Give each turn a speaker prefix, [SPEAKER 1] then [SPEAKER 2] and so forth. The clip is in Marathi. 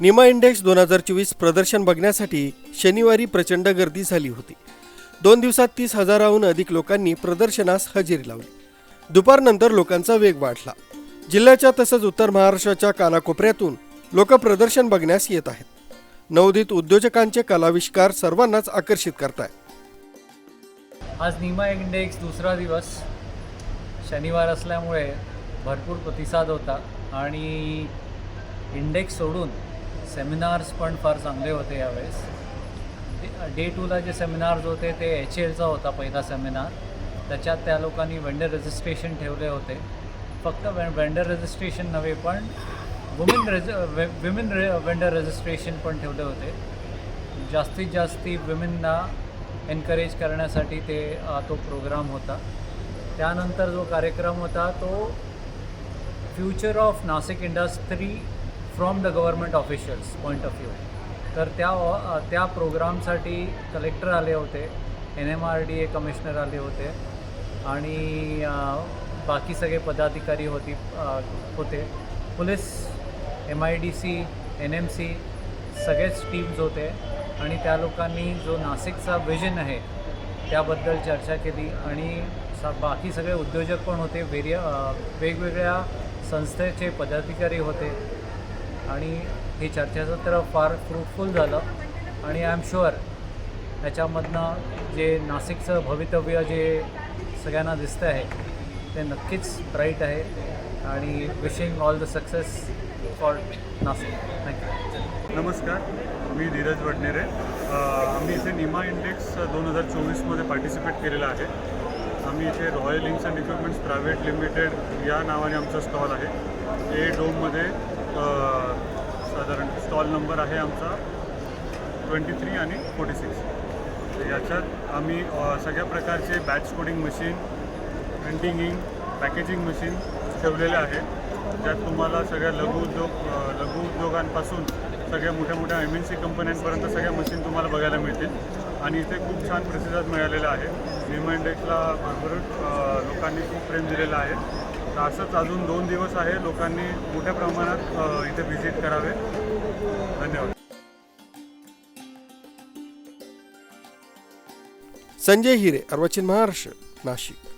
[SPEAKER 1] निमा इंडेक्स दोन हजार चोवीस प्रदर्शन बघण्यासाठी शनिवारी प्रचंड गर्दी झाली होती. दोन दिवसात तीस हजाराहून अधिक लोकांनी प्रदर्शनास हजेरी लावली. दुपारनंतर लोकांचा वेग वाढला. जिल्ह्याच्या तसंच उत्तर महाराष्ट्राच्या कानाकोपऱ्यातून लोक प्रदर्शन बघण्यास येत आहेत. नवोदित उद्योजकांचे कलाविष्कार सर्वांनाच आकर्षित करतायत.
[SPEAKER 2] आज निमा इंडेक्स दुसरा दिवस. शनिवार असल्यामुळे भरपूर प्रतिसाद होता आणि इंडेक्स सोडून सेमिनार्स पण फार चांगले होते यावेळेस. डे- डे टूला जे सेमिनार्स होते ते एच एलचा होता पहिला सेमिनार त्याच्यात त्या लोकांनी वेंडर रजिस्ट्रेशन ठेवले होते. फक्त वे वेंडर रजिस्ट्रेशन नव्हे पण वुमेन रेज विमेन रे वेंडर रजिस्ट्रेशन पण ठेवले होते. जास्तीत जास्ती विमेनना एनकरेज करण्यासाठी ते तो प्रोग्राम होता. त्यानंतर जो कार्यक्रम होता तो future of Nashik industry from the government officials point of view तर त्या त्या प्रोग्रामसाठी कलेक्टर आले होते N M R D A commissioner आले होते आणि बाकी सगळे पदाधिकारी होती होते. Police M I D C N M C सगळेच टीम्स होते. आणि त्या लोकांनी जो नाशिकचा विजन आहे त्याबद्दल चर्चा केली. आणि सा बाकी सगळे उद्योजक पण होते. वेरिय वेगवेगळ्या संस्थेचे पदाधिकारी होते. आणि हे चर्चासत्र फार फ्रुटफुल झालं. आणि आय एम शुअर याच्यामधनं जे नाशिकचं भवितव्य जे सगळ्यांना दिसतं आहे ते नक्कीच ब्राईट आहे. आणि wishing all the success for Nashik. Thank you
[SPEAKER 3] नमस्कार मी धीरज वडनेरे. आम्ही इथे निमा इंडेक्स दोन हजार चोवीसमध्ये पार्टिसिपेट केलेला आहे. आम्ही इथे Royal Links and equipments private limited या नावाने आमचा स्टॉल आहे. ए डोममध्ये साधारण स्टॉल नंबर आहे आमचा ट्वेंटी थ्री आणि फोर्टी सिक्स याच्यात आम्ही सगळ्या प्रकारचे batch coding machine printing ink packaging machine ठेवलेले आहे ज्यात तुम्हाला सगळ्या लघु उद्योग लघु उद्योगांपासून सगळ्या मोठ्या मोठ्या एम एन सी कंपन्यांपर्यंत सगळ्या मशीन तुम्हाला बघायला मिळतील. आणि इथे खूप छान प्रतिसाद मिळालेला आहे. निमा इंडेक्सला भरपूर लोकांनी खूप प्रेम दिलेला आहे. तर असंच अजून दोन दिवस आहे लोकांनी मोठ्या प्रमाणात इथे व्हिजिट करावे. धन्यवाद.
[SPEAKER 1] संजय हिरे अर्वाचीन महाराष्ट्र नाशिक.